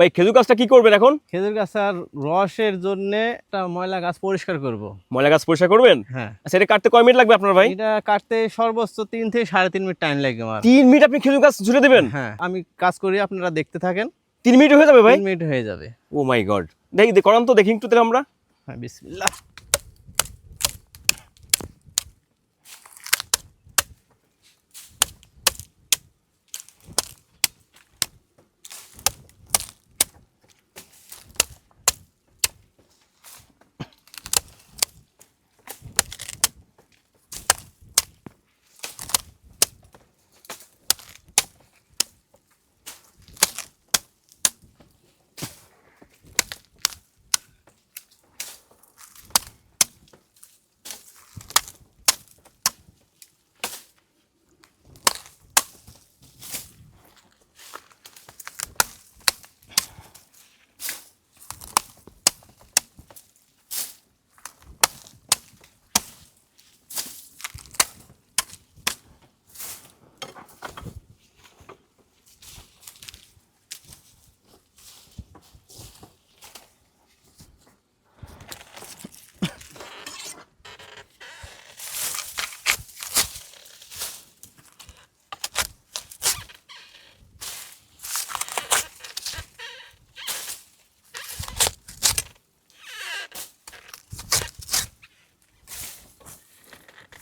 ভাই খেজুর গাছটা কি করবেন এখন? খেজুর গাছ আর রসের জন্য একটা ময়লা গাছ পরিষ্কার করব। ময়লা গাছ পরিষ্কার করবেন? হ্যাঁ। আচ্ছা এটা কাটতে কয় মিনিট লাগবে আপনার ভাই? এটা কাটতে সর্বোচ্চ তিন থেকে সাড়ে তিন মিনিট টাইম লাগবে আমার। তিন মিনিট আপনি খেজুর গাছ ঝুলে দেবেন? হ্যাঁ আমি কাজ করি আপনারা দেখতে থাকেন। তিন মিনিট হয়ে যাবে ভাই? তিন মিনিট হয়ে যাবে। ও মাই গড দেখি করান তো দেখি একটু তাহলে আমরা। হ্যাঁ বিসমিল্লাহ।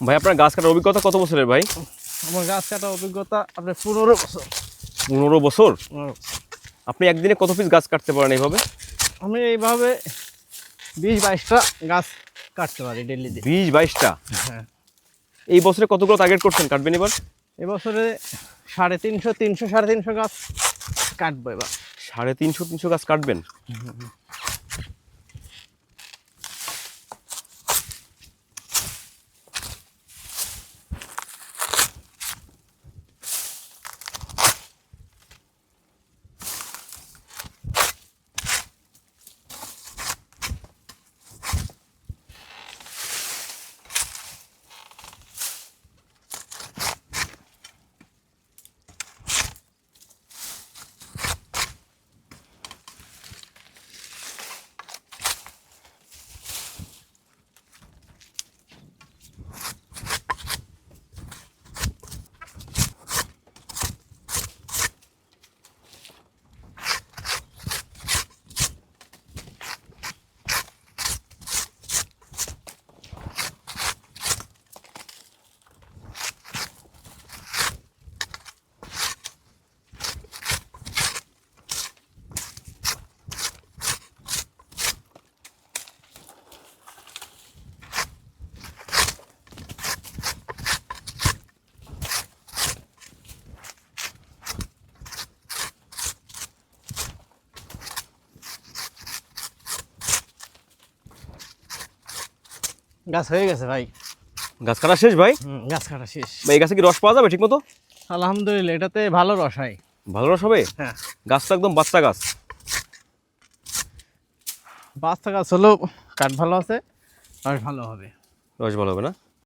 ভাই আপনার গাছ কাটার অভিজ্ঞতা কত বছরের ভাই? আমার গাছ কাটার অভিজ্ঞতা আপনার পনেরো বছর। পনেরো বছর? আপনি একদিনে কত পিস গাছ কাটতে পারেন এইভাবে? আমি এইভাবে বিশ বাইশটা গাছ কাটতে পারি ডেলি বিশ বাইশটা? হ্যাঁ। এই বছরে কতগুলো টার্গেট করছেন? কাটবেন এবার? এবছরে সাড়ে তিনশো তিনশো সাড়ে তিনশো গাছ কাটবো এবার। সাড়ে তিনশো তিনশো গাছ কাটবেন? গাছ হয়ে গেছে ভাই। গাছ কাটা শেষ ভাই? গাছ কাটা শেষ। ভাই এই গাছে কি রস পাওয়া যাবে ঠিক মতো আলহামদুলিল্লাহ এটাতে ভালো রস হয়। ভালো রস হবে? হ্যাঁ। গাছ তো একদম বাচ্চা গাছ। বাচ্চা গাছ হলেও কাঠ ভালো আছে রস ভালো হবে। রস ভালো হবে না?